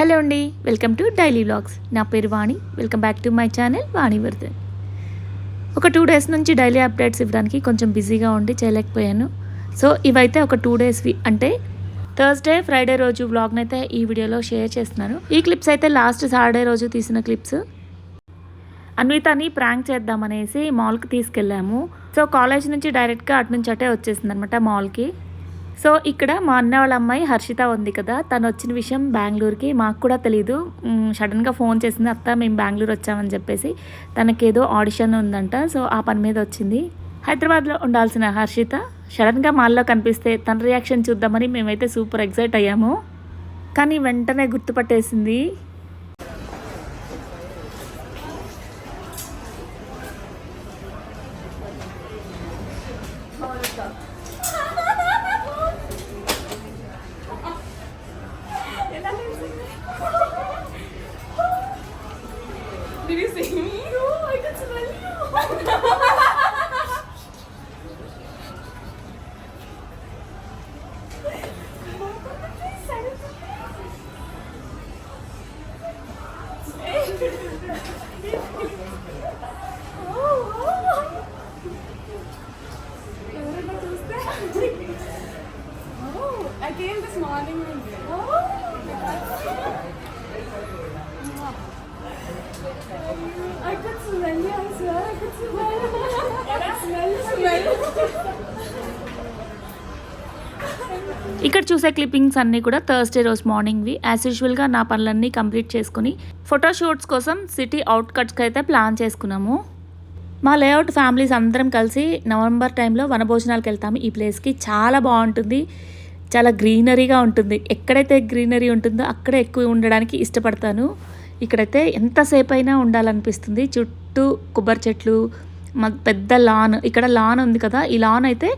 Hello అండి welcome to daily vlogs. నా పేరు Vani welcome back to my channel Vani Vardhan ఒక two days నుంచి డైలీ అప్డేట్స్ ఇవ్వడానికి కొంచెం బిజీగా ఉండి చేయలేకపోయాను. సో ఇవైతే ఒక టూ డేస్వి అంటే థర్స్డే ఫ్రైడే రోజు వ్లాగ్ని అయితే ఈ వీడియోలో షేర్ చేస్తున్నాను. ఈ క్లిప్స్ అయితే లాస్ట్ సాటర్డే రోజు తీసిన క్లిప్స్. అన్వితని ప్రాంక్ చేద్దామనేసి మాల్కి తీసుకెళ్ళాము. సో కాలేజ్ నుంచి డైరెక్ట్గా అటు నుంచి అటే వచ్చేసింది అనమాట మాల్కి. సో ఇక్కడ మా అన్న వాళ్ళ అమ్మాయి హర్షిత ఉంది కదా తను వచ్చిన విషయం బెంగళూరుకి మాకు కూడా తెలియదు సడన్గా ఫోన్ చేసింది అత్త మేము బెంగళూరు వచ్చామని చెప్పేసి తనకేదో ఆడిషన్ ఉందంట. సో ఆ పని మీద వచ్చింది. హైదరాబాద్లో ఉండాల్సిన హర్షిత సడన్గా మాల్లో కనిపిస్తే తన రియాక్షన్ చూద్దామని మేమైతే సూపర్ ఎగ్జైట్ అయ్యాము. కానీ వెంటనే గుర్తుపట్టేసింది ఇక్కడ చూసే క్లిప్పింగ్స్ అన్నీ కూడా థర్స్డే రోజు మార్నింగ్వి యాజ్ యూజువల్గా నా పనులన్నీ కంప్లీట్ చేసుకుని ఫోటోషూట్స్ కోసం సిటీ అవుట్కట్స్కి అయితే ప్లాన్ చేసుకున్నాము. మా లేఅవుట్ ఫ్యామిలీస్ అందరం కలిసి నవంబర్ టైంలో వనభోజనాలకు వెళ్తాము. ఈ ప్లేస్కి చాలా బాగుంటుంది. చాలా గ్రీనరీగా ఉంటుంది. ఎక్కడైతే గ్రీనరీ ఉంటుందో అక్కడే ఎక్కువ ఉండడానికి ఇష్టపడతాను. ఇక్కడైతే ఎంతసేపు అయినా ఉండాలనిపిస్తుంది. చుట్టూ కొబ్బరి చెట్లు మాకు పెద్ద లాన్ ఇక్కడ లాన్ ఉంది కదా ఈ లాన్ అయితే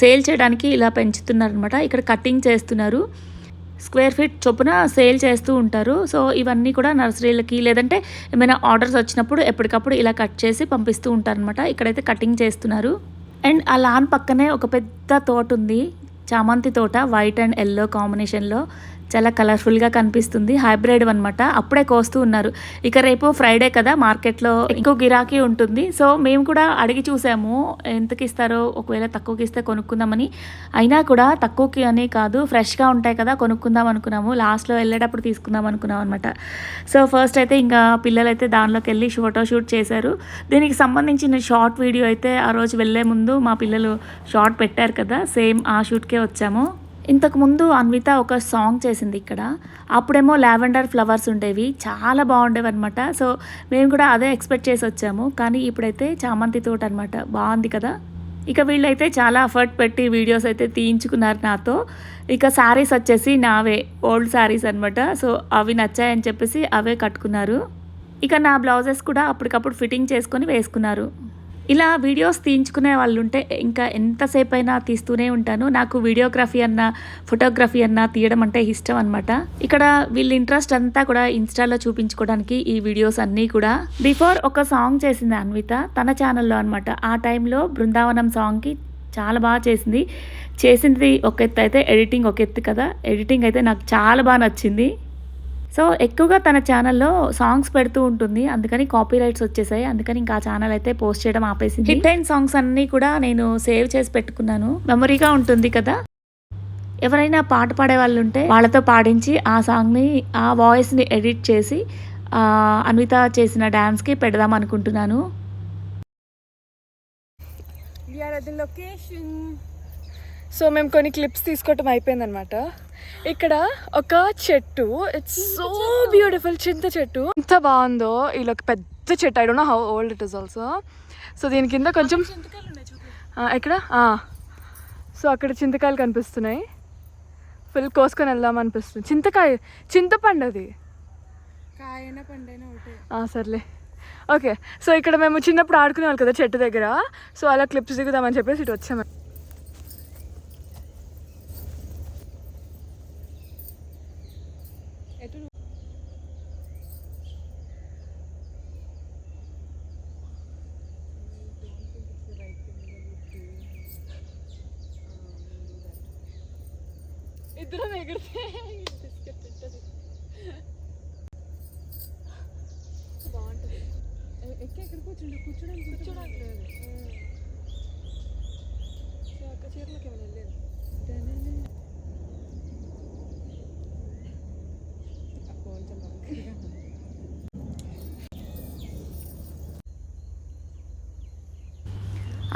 సేల్ చేయడానికి ఇలా పెంచుతున్నారనమాట ఇక్కడ కటింగ్ చేస్తున్నారు. స్క్వేర్ ఫీట్ చొప్పున సేల్ చేస్తూ ఉంటారు. సో ఇవన్నీ కూడా నర్సరీలకి లేదంటే ఏమైనా ఆర్డర్స్ వచ్చినప్పుడు ఎప్పటికప్పుడు ఇలా కట్ చేసి పంపిస్తూ ఉంటారనమాట ఇక్కడైతే కటింగ్ చేస్తున్నారు. అండ్ ఆ లాన్ పక్కనే ఒక పెద్ద తోట ఉంది. చామంతి తోట వైట్ అండ్ ఎల్లో కాంబినేషన్లో. చాలా కలర్ఫుల్గా కనిపిస్తుంది. హైబ్రిడ్ అనమాట అప్పుడే కోస్తూ ఉన్నారు. ఇక రేపు ఫ్రైడే కదా మార్కెట్లో ఇంకో గిరాకీ ఉంటుంది. సో మేము కూడా అడిగి చూసాము ఎంతకి ఇస్తారో? ఒకవేళ తక్కువకి ఇస్తే కొనుక్కుందామని. అయినా కూడా తక్కువకి అని కాదు ఫ్రెష్గా ఉంటాయి కదా కొనుక్కుందాం అనుకున్నాము. లాస్ట్లో వెళ్ళేటప్పుడు తీసుకుందాం అనుకున్నాం అనమాట సో ఫస్ట్ అయితే ఇంకా పిల్లలు అయితే దానిలోకి వెళ్ళి ఫోటో షూట్ చేశారు. దీనికి సంబంధించిన షార్ట్ వీడియో అయితే ఆ రోజు వెళ్ళే ముందు మా పిల్లలు షార్ట్ పెట్టారు కదా సేమ్ ఆ షూట్కే వచ్చాము. ఇంతకుముందు అన్విత ఒక సాంగ్ చేసింది ఇక్కడ. అప్పుడేమో లావెండర్ ఫ్లవర్స్ ఉండేవి. చాలా బాగుండేవి అనమాట సో మేము కూడా అదే ఎక్స్పెక్ట్ చేసి వచ్చాము. కానీ ఇప్పుడైతే చామంతి తోట అనమాట బాగుంది కదా? ఇక వీళ్ళైతే చాలా ఎఫర్ట్ పెట్టి వీడియోస్ అయితే తీయించుకున్నారు నాతో. ఇక శారీస్ వచ్చేసి నావే. ఓల్డ్ శారీస్ అనమాట సో అవి నచ్చాయని చెప్పేసి అవే కట్టుకున్నారు. ఇక నా బ్లౌజెస్ కూడా అప్పటికప్పుడు ఫిట్టింగ్ చేసుకొని వేసుకున్నారు. ఇలా వీడియోస్ తీయించుకునే వాళ్ళు ఉంటే ఇంకా ఎంతసేపు అయినా తీస్తూనే ఉంటాను. నాకు వీడియోగ్రఫీ అన్న ఫోటోగ్రఫీ అన్న తీయడం అంటే ఇష్టం అనమాట ఇక్కడ వీళ్ళ ఇంట్రెస్ట్ అంతా కూడా ఇన్స్టాలో చూపించుకోవడానికి ఈ వీడియోస్ అన్నీ కూడా. బిఫోర్ ఒక సాంగ్ చేసింది అన్విత తన ఛానల్లో అనమాట ఆ టైంలో బృందావనం సాంగ్కి చాలా బాగా చేసింది. చేసింది ఒక ఎత్తు అయితే ఎడిటింగ్ ఒక ఎత్తు కదా. ఎడిటింగ్ అయితే నాకు చాలా బాగా నచ్చింది. సో ఎక్కువగా తన ఛానల్లో సాంగ్స్ పెడుతూ ఉంటుంది. అందుకని కాపీ రైట్స్ వచ్చేసాయి. అందుకని ఇంకా ఆ ఛానల్ అయితే పోస్ట్ చేయడం ఆపేసింది. హిట్ అయిన సాంగ్స్ అన్నీ కూడా నేను సేవ్ చేసి పెట్టుకున్నాను. మెమరీగా ఉంటుంది కదా? ఎవరైనా పాట పాడే వాళ్ళు ఉంటే వాళ్ళతో పాడించి ఆ సాంగ్ని ఆ వాయిస్ని ఎడిట్ చేసి ఆ, అన్విత చేసిన డ్యాన్స్కి పెడదాం అనుకుంటున్నాను. సో మేము కొన్ని క్లిప్స్ తీసుకోవటం అయిపోయిందనమాట ఇక్కడ ఒక చెట్టు. ఇట్స్ సో బ్యూటిఫుల్ చింత చెట్టు. ఎంత బాగుందో. ఇలా ఒక పెద్ద చెట్టు. I don't know how old it is also so దీని కింద కొంచెం ఎక్కడ? సో అక్కడ చింతకాయలు కనిపిస్తున్నాయి. ఫుల్ కోసుకొని వెళ్దాం అనిపిస్తుంది. చింతకాయ చింతపండు అది. సర్లే. ఓకే సో ఇక్కడ మేము చిన్నప్పుడు ఆడుకునే వాళ్ళు కదా చెట్టు దగ్గర. సో అలా క్లిప్స్ దిగుదామని చెప్పేసి ఇటు వచ్చాము. ఎత్తున ఎగిరితే బిస్కెట్ ఉంటుంది బాగుంటుంది. ఎక్కి ఎక్కడ కూర్చుండు? కూర్చోడానికి కూర్చోడానికి లేదు. సో అక్క చీరలోకి ఏమైనా వెళ్ళలేదు కొంచెం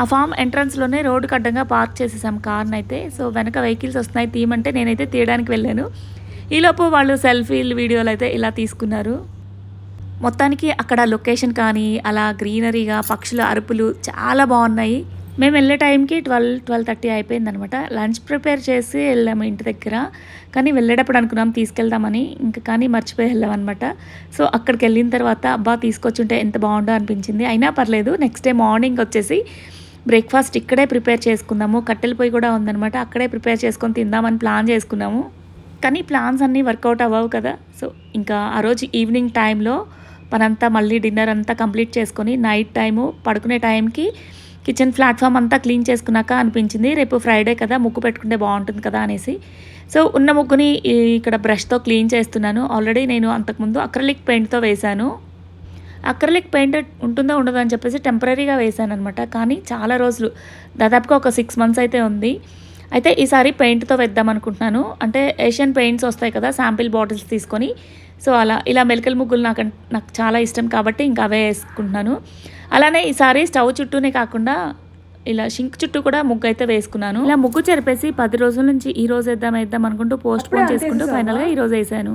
ఆ ఫామ్ ఎంట్రన్స్లోనే రోడ్డుకి అడ్డంగా పార్క్ చేసేసాం కార్ని అయితే. సో వెనక వెహికల్స్ వస్తున్నాయి. తీయమంటే నేనైతే తీయడానికి వెళ్ళాను. ఈలోపు వాళ్ళు సెల్ఫీలు వీడియోలు అయితే ఇలా తీసుకున్నారు. మొత్తానికి అక్కడ లొకేషన్ కానీ అలా గ్రీనరీగా పక్షుల అరుపులు చాలా బాగున్నాయి. మేము వెళ్ళే టైంకి ట్వెల్వ్ ట్వెల్వ్ థర్టీ అయిపోయింది అనమాట లంచ్ ప్రిపేర్ చేసి వెళ్ళాము ఇంటి దగ్గర. కానీ వెళ్ళేటప్పుడు అనుకున్నాం తీసుకెళ్దామని. ఇంకా కానీ మర్చిపోయి వెళ్ళాం అనమాట సో అక్కడికి వెళ్ళిన తర్వాత అబ్బా తీసుకొచ్చుంటే ఎంత బాగుండో అనిపించింది. అయినా పర్లేదు నెక్స్ట్ డే మార్నింగ్ వచ్చేసి బ్రేక్ఫాస్ట్ ఇక్కడే ప్రిపేర్ చేసుకుందాము. కట్టెల పొయ్యి కూడా ఉందన్నమాట. అక్కడే ప్రిపేర్ చేసుకొని తిందామని ప్లాన్ చేసుకున్నాము. కానీ ప్లాన్స్ అన్నీ వర్కౌట్ అవ్వవు కదా. సో ఇంకా ఆ రోజు ఈవినింగ్ టైంలో పనంతా మళ్ళీ డిన్నర్ అంతా కంప్లీట్ చేసుకొని నైట్ టైము పడుకునే టైంకి కిచెన్ ప్లాట్ఫామ్ అంతా క్లీన్ చేసుకున్నాక అనిపించింది రేపు ఫ్రైడే కదా ముగ్గు పెట్టుకుంటే బాగుంటుంది కదా అనేసి. సో ఉన్న ముగ్గుని ఇక్కడ బ్రష్తో క్లీన్ చేస్తున్నాను. ఆల్రెడీ నేను అంతకుముందు అక్రలిక్ పెయింట్తో వేశాను. అక్రలిక్ పెయింట్ ఉంటుందో ఉండదో అని చెప్పేసి టెంపరీగా వేశాను అనమాట కానీ చాలా రోజులు దాదాపుగా ఒక సిక్స్ మంత్స్ అయితే ఉంది. అయితే ఈసారి పెయింట్తో వేద్దాం అనుకుంటున్నాను. అంటే ఏషియన్ పెయింట్స్ వస్తాయి కదా శాంపిల్ బాటిల్స్ తీసుకొని. సో అలా ఇలా మెలికల ముగ్గులు నాకు నాకు చాలా ఇష్టం కాబట్టి ఇంకా అవే వేసుకుంటున్నాను. అలానే ఈసారి స్టవ్ చుట్టూనే కాకుండా ఇలా షింక్ చుట్టూ కూడా ముగ్గు అయితే వేసుకున్నాను. ఇలా ముగ్గు చెరిపేసి పది రోజుల నుంచి ఈ రోజు వేద్దాం వేద్దాం అనుకుంటూ పోస్ట్ పోన్ చేసుకుంటూ ఫైనల్గా ఈ రోజు వేసాను.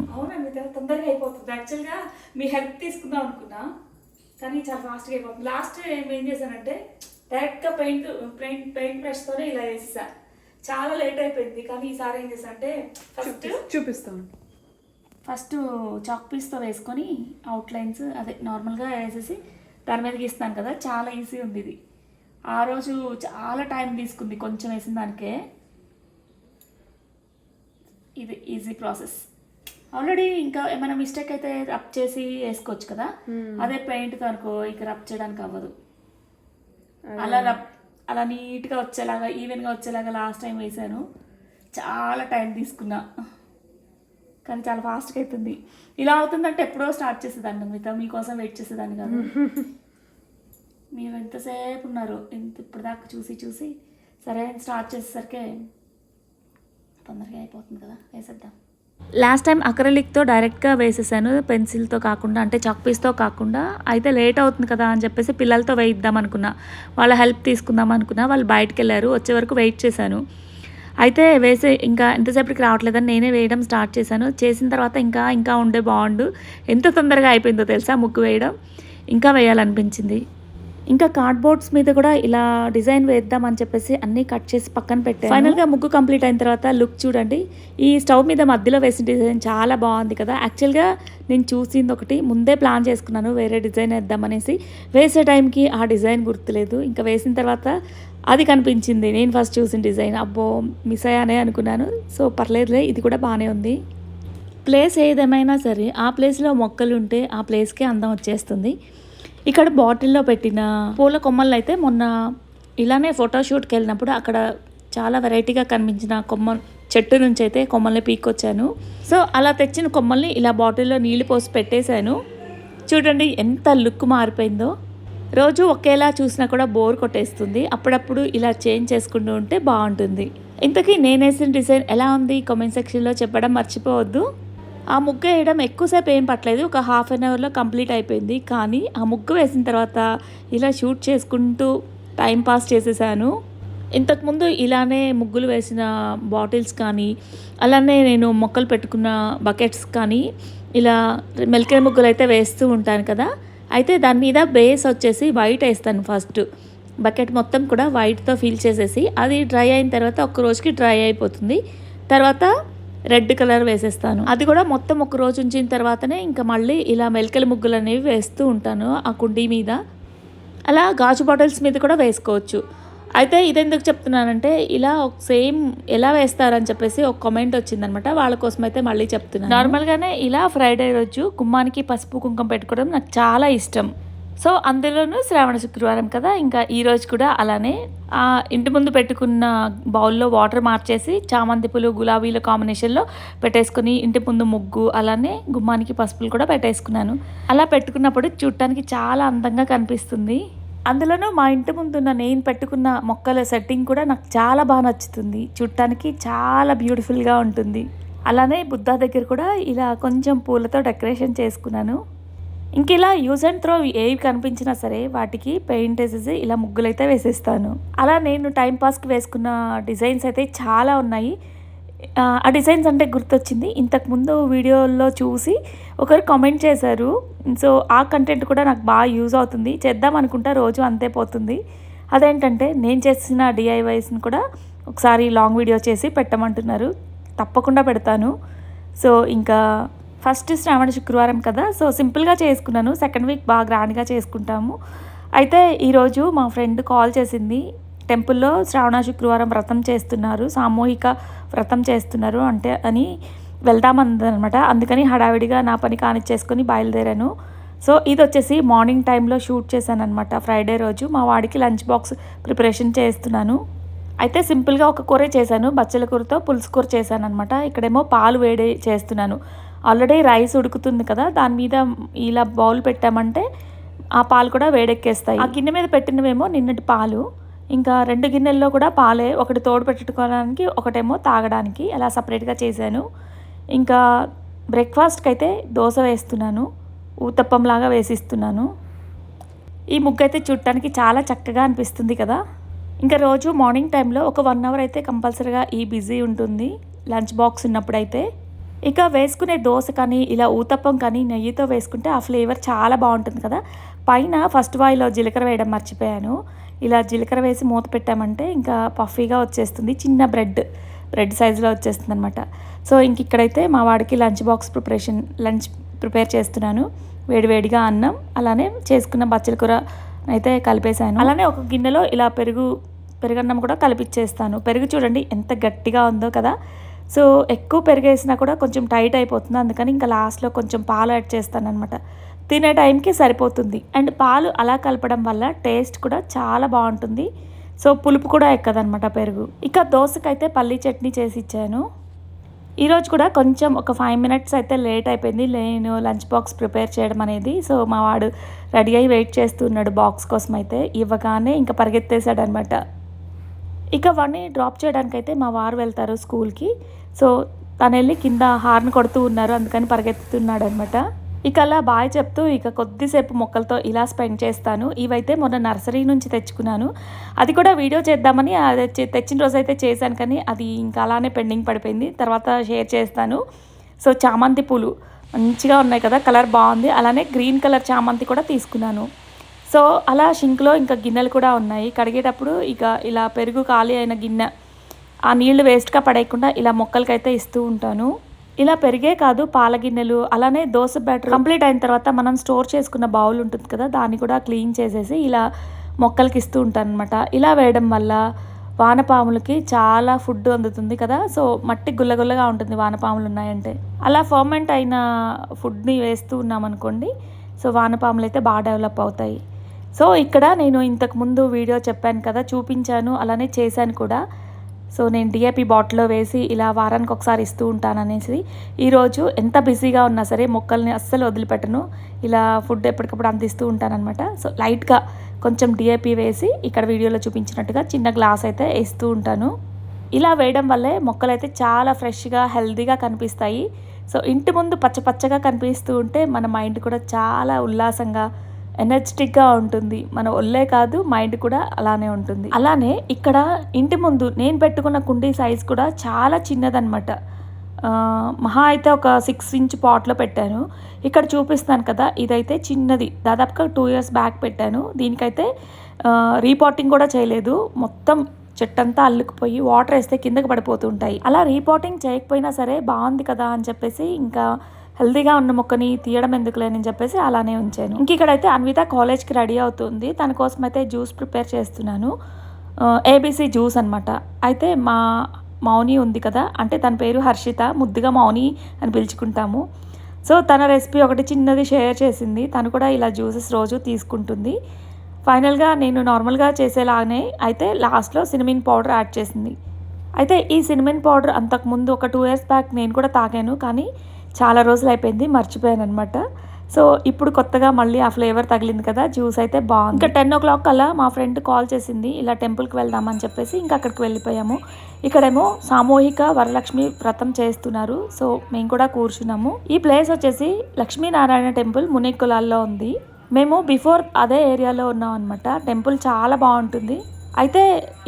యాక్చువల్గా మీ హెల్ప్ తీసుకుందాం అనుకున్నా కానీ చాలా ఫాస్ట్గా అయిపోతుంది లాస్ట్ ఏం చేశానంటే డైరెక్ట్గా పెయింట్ పెయింట్ పెయింట్ బ్రష్తోనే ఇలా వేసేసా చాలా లేట్ అయిపోయింది కానీ ఈసారి ఏం చేసా అంటే ఫస్ట్ చూపిస్తాను. ఫస్ట్ చాక్ పీస్తో వేసుకొని అవుట్లైన్స్ అదే నార్మల్గా వేసేసి దాని మీద గీస్తాను కదా చాలా ఈజీ ఉంది ఇది ఆ రోజు చాలా టైం తీసుకుంది కొంచెం వేసిన దానికే. ఇది ఈజీ ప్రాసెస్. ఆల్రెడీ ఇంకా ఏమైనా మిస్టేక్ అయితే రబ్ చేసి వేసుకోవచ్చు కదా? అదే పెయింట్ అనుకో ఇక రబ్ చేయడానికి అవ్వదు. అలా రబ్ అలా నీట్గా వచ్చేలాగా ఈవెన్గా వచ్చేలాగా లాస్ట్ టైం వేసాను. చాలా టైం తీసుకున్నా. కానీ చాలా ఫాస్ట్గా అవుతుంది ఇలా అవుతుందంటే ఎప్పుడో స్టార్ట్ చేసేదాన్ని మిగతా మీకోసం వెయిట్ చేసేదాన్ని కాదు. మీరు ఎంతసేపు ఉన్నారు? ఎంత ఇప్పుడు దాకా చూసి చూసి సరే స్టార్ట్ చేసేసరికి తొందరగా అయిపోతుంది కదా? వేసేద్దాం. లాస్ట్ టైం అక్రలిక్తో డైరెక్ట్గా వేసేసాను పెన్సిల్తో కాకుండా అంటే చాక్ పీస్తో కాకుండా. అయితే లేట్ అవుతుంది కదా అని చెప్పేసి పిల్లలతో వేయిద్దాం అనుకున్నా. వాళ్ళ హెల్ప్ తీసుకుందాం అనుకున్నా. వాళ్ళు బయటకు వెళ్ళారు వచ్చే వరకు వెయిట్ చేశాను. అయితే వేసే ఇంకా ఎంతసేపటికి రావట్లేదని నేనే వేయడం స్టార్ట్ చేశాను. చేసిన తర్వాత ఇంకా ఇంకా ఉండే బాగుండు ఎంత తొందరగా అయిపోయిందో తెలుసా ముగ్గు వేయడం? ఇంకా వేయాలనిపించింది. ఇంకా కార్డ్బోర్డ్స్ మీద కూడా ఇలా డిజైన్ వేద్దాం అని చెప్పేసి అన్నీ కట్ చేసి పక్కన పెట్టాను. ఫైనల్గా ముగ్గు కంప్లీట్ అయిన తర్వాత లుక్ చూడండి. ఈ స్టవ్ మీద మధ్యలో వేసిన డిజైన్ చాలా బాగుంది కదా. యాక్చువల్గా నేను చూసింది ఒకటి ముందే ప్లాన్ చేసుకున్నాను వేరే డిజైన్ వేద్దామనేసి వేసే టైంకి ఆ డిజైన్ గుర్తులేదు. ఇంకా వేసిన తర్వాత అది కనిపించింది. నేను ఫస్ట్ చూసిన డిజైన్ అబ్బో మిస్ అయ్యానే అనుకున్నాను. సో పర్లేదులే ఇది కూడా బాగానే ఉంది. ప్లేస్ ఏదేమైనా సరే ఆ ప్లేస్లో మొక్కలు ఉంటే ఆ ప్లేస్కే అందం వచ్చేస్తుంది. ఇక్కడ బాటిల్లో పెట్టిన పూల కొమ్మలను అయితే మొన్న ఇలానే ఫోటోషూట్కి వెళ్ళినప్పుడు అక్కడ చాలా వెరైటీగా కనిపించిన కొమ్మ చెట్టు నుంచి అయితే కొమ్మల్ని పీక్కొచ్చాను. సో అలా తెచ్చిన కొమ్మల్ని ఇలా బాటిల్లో నీళ్ళు పోసి పెట్టేశాను. చూడండి ఎంత లుక్ మారిపోయిందో. రోజు ఒకేలా చూసినా కూడా బోర్ కొట్టేస్తుంది. అప్పుడప్పుడు ఇలా చేంజ్ చేసుకుంటూ ఉంటే బాగుంటుంది. ఇంతకీ నేనేసిన డిజైన్ ఎలా ఉంది? కామెంట్ సెక్షన్లో చెప్పడం మర్చిపోవద్దు. ఆ ముగ్గు వేయడం ఎక్కువసేపు ఏం పట్టలేదు. ఒక హాఫ్ అన్ అవర్లో కంప్లీట్ అయిపోయింది. కానీ ఆ ముగ్గు వేసిన తర్వాత ఇలా షూట్ చేసుకుంటూ టైం పాస్ చేసేసాను. ఇంతకుముందు ఇలానే ముగ్గులు వేసిన బాటిల్స్ కానీ అలానే నేను మొక్కలు పెట్టుకున్న బకెట్స్ కానీ ఇలా మెలికల ముగ్గులు అయితే వేస్తూ ఉంటాను కదా. అయితే దాని మీద బేస్ వచ్చేసి వైట్ వేస్తాను ఫస్ట్. బకెట్ మొత్తం కూడా వైట్తో ఫిల్ చేసేసి అది డ్రై అయిన తర్వాత ఒక రోజుకి డ్రై అయిపోతుంది. తర్వాత రెడ్ కలర్ వేసేస్తాను. అది కూడా మొత్తం ఒక రోజు ఉంచిన తర్వాతనే ఇంకా మళ్ళీ ఇలా మెలకల ముగ్గులు అనేవి వేస్తూ ఉంటాను ఆ కుండీ మీద. అలా గాజు బాటిల్స్ మీద కూడా వేసుకోవచ్చు. అయితే ఇదెందుకు చెప్తున్నానంటే ఇలా సేమ్ ఎలా వేస్తారని చెప్పేసి ఒక కామెంట్ వచ్చిందనమాట. వాళ్ళ కోసం అయితే మళ్ళీ చెప్తున్నాను. నార్మల్గానే ఇలా ఫ్రైడే రోజు గుమ్మానికి పసుపు కుంకుమ పెట్టుకోవడం నాకు చాలా ఇష్టం. సో అందులోనూ శ్రావణ శుక్రవారం కదా ఇంకా ఈరోజు కూడా అలానే ఆ ఇంటి ముందు పెట్టుకున్న బౌల్లో వాటర్ మార్చేసి చామంతి పూలు గులాబీల కాంబినేషన్లో పెట్టేసుకుని ఇంటి ముందు ముగ్గు అలానే గుమ్మానికి పసుపులు కూడా పెట్టేసుకున్నాను. అలా పెట్టుకున్నప్పుడు చూడటానికి చాలా అందంగా కనిపిస్తుంది. అందులోనూ మా ఇంటి ముందున్న నేను పెట్టుకున్న మొక్కల సెట్టింగ్ కూడా నాకు చాలా బాగా నచ్చుతుంది. చూడటానికి చాలా బ్యూటిఫుల్గా ఉంటుంది. అలానే బుద్ధ దగ్గర కూడా ఇలా కొంచెం పూలతో డెకరేషన్ చేసుకున్నాను. ఇంక ఇలా యూజ్ అండ్ త్రో ఏవి కనిపించినా సరే వాటికి పెయింట్ వేసేసి ఇలా ముగ్గులైతే వేసేస్తాను. అలా నేను టైం పాస్కి వేసుకున్న డిజైన్స్ అయితే చాలా ఉన్నాయి. ఆ, డిజైన్స్ అంటే గుర్తొచ్చింది. ఇంతకుముందు వీడియోల్లో చూసి ఒకరు కామెంట్ చేశారు. సో ఆ కంటెంట్ కూడా నాకు బాగా యూజ్ అవుతుంది. చేద్దాం అనుకుంటా రోజు అంతే పోతుంది. అదేంటంటే నేను చేసిన డిఐవైస్ని కూడా ఒకసారి లాంగ్ వీడియో చేసి పెట్టమంటున్నారు. తప్పకుండా పెడతాను. సో ఇంకా ఫస్ట్ శ్రావణ శుక్రవారం కదా. సో సింపుల్గా చేసుకున్నాను. సెకండ్ వీక్ బాగా గ్రాండ్గా చేసుకుంటాము. అయితే ఈరోజు మా ఫ్రెండ్ కాల్ చేసింది. టెంపుల్లో శ్రావణ శుక్రవారం వ్రతం చేస్తున్నారు. సామూహిక వ్రతం చేస్తున్నారు అంటే అని వెళ్దామన్నదనమాట. అందుకని హడావిడిగా నా పని కానిచ్చేసుకొని బయలుదేరాను. సో ఇది వచ్చేసి మార్నింగ్ టైంలో షూట్ చేశాను అనమాట ఫ్రైడే రోజు మా వాడికి లంచ్ బాక్స్ ప్రిపరేషన్ చేస్తున్నాను. అయితే సింపుల్గా ఒక కూర చేశాను. బచ్చల కూరతో పులుసు కూర చేశాను అనమాట ఇక్కడేమో పాలు వేడి చేస్తున్నాను. ఆల్రెడీ రైస్ ఉడుకుతుంది కదా దాని మీద ఇలా బౌల్ పెట్టామంటే ఆ పాలు కూడా వేడెక్కేస్తాయి. ఆ గిన్నె మీద పెట్టినవేమో నిన్నటి పాలు ఇంకా రెండు గిన్నెల్లో కూడా పాలే ఒకటి తోడు పెట్టుకోవడానికి ఒకటేమో తాగడానికి అలా సపరేట్గా చేశాను. ఇంకా బ్రేక్ఫాస్ట్కి అయితే దోశ వేస్తున్నాను ఊతప్పంలాగా వేసిస్తున్నాను. ఈ ముగ్గు అయితే చూడటానికి చాలా చక్కగా అనిపిస్తుంది కదా. ఇంకా రోజు మార్నింగ్ టైంలో ఒక వన్ అవర్ అయితే కంపల్సరీగా ఈ బిజీ ఉంటుంది లంచ్ బాక్స్ ఉన్నప్పుడైతే. ఇక వేసుకునే దోశ కానీ ఇలా ఊతప్పం కానీ నెయ్యితో వేసుకుంటే ఆ ఫ్లేవర్ చాలా బాగుంటుంది కదా. పైన ఫస్ట్ వాయిలో జీలకర్ర వేయడం మర్చిపోయాను. ఇలా జీలకర్ర వేసి మూత పెట్టామంటే ఇంకా పఫీగా వచ్చేస్తుంది చిన్న బ్రెడ్ బ్రెడ్ సైజులో వచ్చేస్తుంది అనమాట సో ఇంక ఇక్కడైతే మా వాడికి lunch box preparation lunch prepare చేస్తున్నాను. వేడివేడిగా అన్నం అలానే చేసుకున్న బచ్చల కూర అయితే కలిపేశాను. అలానే ఒక గిన్నెలో ఇలా పెరుగు పెరుగన్నం కూడా కలిపిచ్చేస్తాను. పెరుగు చూడండి ఎంత గట్టిగా ఉందో కదా. సో ఎక్కువ పెరిగేసినా కూడా కొంచెం టైట్ అయిపోతుంది. అందుకని ఇంకా లాస్ట్లో కొంచెం పాలు యాడ్ చేస్తాను అనమాట తినే టైంకి సరిపోతుంది. అండ్ పాలు అలా కలపడం వల్ల టేస్ట్ కూడా చాలా బాగుంటుంది. సో పులుపు కూడా ఎక్కదనమాట పెరుగు. ఇక దోశకైతే పల్లీ చట్నీ చేసి ఇచ్చాను. ఈరోజు కూడా కొంచెం ఒక ఫైవ్ మినిట్స్ అయితే లేట్ అయిపోయింది. నేను లంచ్ బాక్స్ ప్రిపేర్ చేయడం అనేది. సో మా వాడు రెడీ అయ్యి వెయిట్ చేస్తున్నాడు బాక్స్ కోసం అయితే. ఇవ్వగానే ఇంకా పరిగెత్తేసాడనమాట ఇక వాడిని డ్రాప్ చేయడానికైతే మా వారు వెళ్తారు స్కూల్కి. సో తను వెళ్ళి కింద హార్న్ కొడుతూ ఉన్నారు అందుకని పరిగెత్తుతున్నాడు అనమాట ఇక అలా బాయ్ చెప్తూ ఇక కొద్దిసేపు మొక్కలతో ఇలా స్పెండ్ చేస్తాను. ఇవైతే మొన్న నర్సరీ నుంచి తెచ్చుకున్నాను. అది కూడా వీడియో చేద్దామని అది తెచ్చిన రోజు అయితే చేశాను కానీ అది ఇంకా అలానే పెండింగ్ పడిపోయింది. తర్వాత షేర్ చేస్తాను. సో చామంతి పూలు మంచిగా ఉన్నాయి కదా కలర్ బాగుంది. అలానే గ్రీన్ కలర్ చామంతి కూడా తీసుకున్నాను. సో అలా షింక్లో ఇంకా గిన్నెలు కూడా ఉన్నాయి. కడిగేటప్పుడు ఇక ఇలా పెరుగు ఖాళీ అయిన గిన్నె ఆ నీళ్ళు వేస్ట్గా పడేయకుండా ఇలా మొక్కలకైతే ఇస్తూ ఉంటాను. ఇలా పెరిగే కాదు పాల గిన్నెలు అలానే దోశ బ్యాటర్ కంప్లీట్ అయిన తర్వాత మనం స్టోర్ చేసుకున్న బౌల్ ఉంటుంది కదా దాన్ని కూడా క్లీన్ చేసేసి ఇలా మొక్కలకి ఇస్తూ ఉంటాను అనమాట ఇలా వేయడం వల్ల వానపాములకి చాలా ఫుడ్ అందుతుంది కదా సో మట్టి గుల్లగుల్లగా ఉంటుంది వానపాములు ఉన్నాయంటే. అలా ఫర్మెంట్ అయిన ఫుడ్ని వేస్తూ ఉన్నామనుకోండి సో వానపాములు అయితే బాగా డెవలప్ అవుతాయి. సో ఇక్కడ నేను ఇంతకు ముందు వీడియో చెప్పాను కదా చూపించాను అలానే చేశాను కూడా. సో నేను డిఏపి బాటిల్లో వేసి ఇలా వారానికి ఒకసారి ఇస్తూ ఉంటాననేసి ఈరోజు ఎంత బిజీగా ఉన్నా సరే మొక్కల్ని అస్సలు వదిలిపెట్టను. ఇలా ఫుడ్ ఎప్పటికప్పుడు అందిస్తూ ఉంటానన్నమాట. సో లైట్గా కొంచెం డిఏపి వేసి ఇక్కడ వీడియోలో చూపించినట్టుగా చిన్న గ్లాస్ అయితే వేస్తూ ఉంటాను. ఇలా వేయడం వల్లే మొక్కలు అయితే చాలా ఫ్రెష్గా హెల్దీగా కనిపిస్తాయి. సో ఇంటి ముందు పచ్చ పచ్చగా కనిపిస్తూ ఉంటే మన మైండ్ కూడా చాలా ఉల్లాసంగా ఎనర్జెటిక్గా ఉంటుంది. మన ఒళ్ళే కాదు మైండ్ కూడా అలానే ఉంటుంది. అలానే ఇక్కడ ఇంటి ముందు నేను పెట్టుకున్న కుండీ సైజ్ కూడా చాలా చిన్నదనమాట మహా అయితే ఒక సిక్స్ ఇంచ్ పాట్లో పెట్టాను. ఇక్కడ చూపిస్తాను కదా ఇదైతే చిన్నది. దాదాపుగా టూ ఇయర్స్ బ్యాక్ పెట్టాను. దీనికైతే రీపాటింగ్ కూడా చేయలేదు. మొత్తం చెట్టంతా అల్లుకుపోయి వాటర్ వేస్తే కిందకి పడిపోతుంటాయి అలా రీపాటింగ్ చేయకపోయినా సరే బాగుంది కదా అని చెప్పేసి ఇంకా హెల్తీగా ఉన్న మొక్కని తీయడం ఎందుకులేని చెప్పేసి అలానే ఉంచాను. ఇంక ఇక్కడైతే అన్విత కాలేజ్కి రెడీ అవుతుంది. తన కోసం అయితే జ్యూస్ ప్రిపేర్ చేస్తున్నాను. ఏబీసీ జ్యూస్ అనమాట అయితే మా మౌని ఉంది కదా అంటే తన పేరు హర్షిత ముద్దుగా మౌని అని పిలుచుకుంటాము. సో తన రెసిపీ ఒకటి చిన్నది షేర్ చేసింది. తను కూడా ఇలా జ్యూసెస్ రోజు తీసుకుంటుంది. ఫైనల్గా నేను నార్మల్గా చేసేలాగానే అయితే లాస్ట్లో సినిమిన్ పౌడర్ యాడ్ చేసింది. అయితే ఈ సినిమిన్ పౌడర్ అంతకుముందు ఒక టూ ఇయర్స్ బ్యాక్ నేను కూడా తాగాను. కానీ చాలా రోజులు అయిపోయింది మర్చిపోయాను అనమాట సో ఇప్పుడు కొత్తగా మళ్ళీ ఆ ఫ్లేవర్ తగిలింది కదా జ్యూస్ అయితే బాగుంది. ఇంకా టెన్ ఓ క్లాక్ కల్లా మా ఫ్రెండ్ కాల్ చేసింది ఇలా టెంపుల్కి వెళ్దామని చెప్పేసి ఇంకా అక్కడికి వెళ్ళిపోయాము. ఇక్కడేమో సామూహిక వరలక్ష్మి వ్రతం చేస్తున్నారు సో మేము కూడా కూర్చున్నాము. ఈ ప్లేస్ వచ్చేసి లక్ష్మీనారాయణ టెంపుల్ మునిక్కులాల్లో ఉంది. మేము బిఫోర్ అదే ఏరియాలో ఉన్నాం అనమాట టెంపుల్ చాలా బాగుంటుంది. అయితే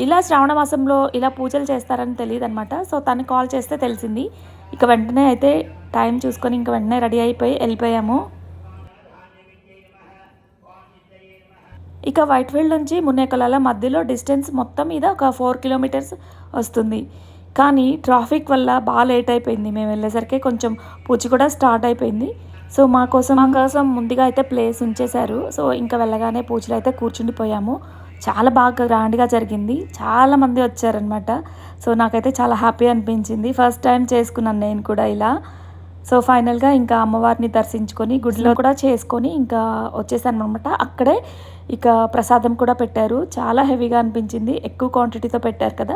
ఇలా శ్రావణ మాసంలో ఇలా పూజలు చేస్తారని తెలియదు అనమాట సో తను కాల్ చేస్తే తెలిసింది. ఇక వెంటనే అయితే టైం చూసుకొని ఇంక వెంటనే రెడీ అయిపోయి వెళ్ళిపోయాము. ఇక వైట్ఫీల్డ్ నుంచి మున్నేకలాల మధ్యలో డిస్టెన్స్ మొత్తం మీద ఒక ఫోర్ కిలోమీటర్స్ వస్తుంది. కానీ ట్రాఫిక్ వల్ల బాగా లేట్ అయిపోయింది. మేము వెళ్ళేసరికి కొంచెం పూచి కూడా స్టార్ట్ అయిపోయింది. సో మా కోసం మా కోసం ముందుగా అయితే ప్లేస్ ఉంచేశారు. సో ఇంకా వెళ్ళగానే పూజలు అయితే కూర్చుండిపోయాము. చాలా బాగా గ్రాండ్గా జరిగింది. చాలా మంది వచ్చారనమాట సో నాకైతే చాలా హ్యాపీ అనిపించింది. ఫస్ట్ టైం చేసుకున్నాను నేను కూడా ఇలా. సో ఫైనల్గా ఇంకా అమ్మవారిని దర్శించుకొని గుడిలో కూడా చేసుకొని ఇంకా వచ్చేసాను అనమాట అక్కడే ఇక ప్రసాదం కూడా పెట్టారు. చాలా హెవీగా అనిపించింది. ఎక్కువ క్వాంటిటీతో పెట్టారు కదా.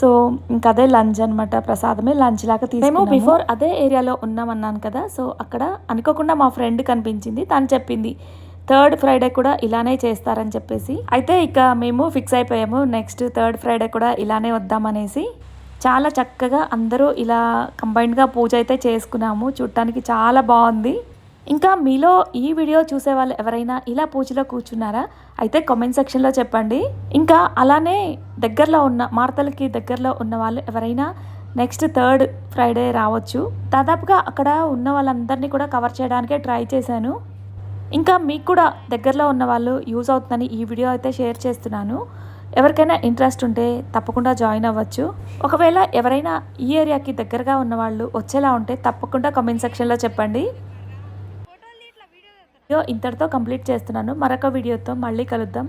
సో ఇంకా అదే లంచ్ అనమాట ప్రసాదమే లంచ్ లాగా తీసుకున్నాము. మేము బిఫోర్ అదే ఏరియాలో ఉన్నామన్నాను కదా. సో అక్కడ అనుకోకుండా మా ఫ్రెండ్ కనిపించింది. తను చెప్పింది థర్డ్ ఫ్రైడే కూడా ఇలానే చేస్తారని చెప్పేసి. అయితే ఇక మేము ఫిక్స్ అయిపోయాము నెక్స్ట్ థర్డ్ ఫ్రైడే కూడా ఇలానే వద్దామనేసి. చాలా చక్కగా అందరూ ఇలా కంబైన్డ్గా పూజ అయితే చేసుకున్నాము చూడటానికి చాలా బాగుంది. ఇంకా మీలో ఈ వీడియో చూసే వాళ్ళు ఎవరైనా ఇలా పూజలో కూర్చున్నారా? అయితే కామెంట్ సెక్షన్లో చెప్పండి. ఇంకా అలానే దగ్గరలో ఉన్న మార్తలకి దగ్గరలో ఉన్న వాళ్ళు ఎవరైనా నెక్స్ట్ థర్డ్ ఫ్రైడే రావచ్చు. దాదాపుగా అక్కడ ఉన్న వాళ్ళందరినీ కూడా కవర్ చేయడానికే ట్రై చేశాను. ఇంకా మీకు కూడా దగ్గరలో ఉన్న వాళ్ళు యూజ్ అవుతుందని ఈ వీడియో అయితే షేర్ చేస్తున్నాను. ఎవరికైనా ఇంట్రెస్ట్ ఉంటే తప్పకుండా జాయిన్ అవ్వచ్చు. ఒకవేళ ఎవరైనా ఈ ఏరియాకి దగ్గరగా ఉన్న వాళ్ళు వచ్చేలా ఉంటే తప్పకుండా కామెంట్ సెక్షన్లో చెప్పండి. వీడియో ఇంతటితో కంప్లీట్ చేస్తున్నాను. మరొక వీడియోతో మళ్ళీ కలుద్దాం.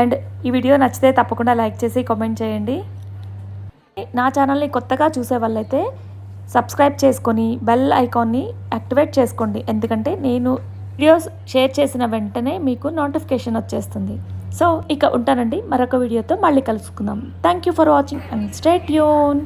అండ్ ఈ వీడియో నచ్చితే తప్పకుండా లైక్ చేసి కామెంట్ చేయండి. నా ఛానల్ని కొత్తగా చూసే వాళ్ళైతే సబ్స్క్రైబ్ చేసుకొని బెల్ ఐకాన్ని యాక్టివేట్ చేసుకోండి. ఎందుకంటే నేను వీడియోస్ షేర్ చేసిన వెంటనే మీకు నోటిఫికేషన్ వచ్చేస్తుంది. సో ఇక ఉంటానండి. మరొక వీడియోతో మళ్ళీ కలుసుకుందాం. Thank you for watching and stay Yoon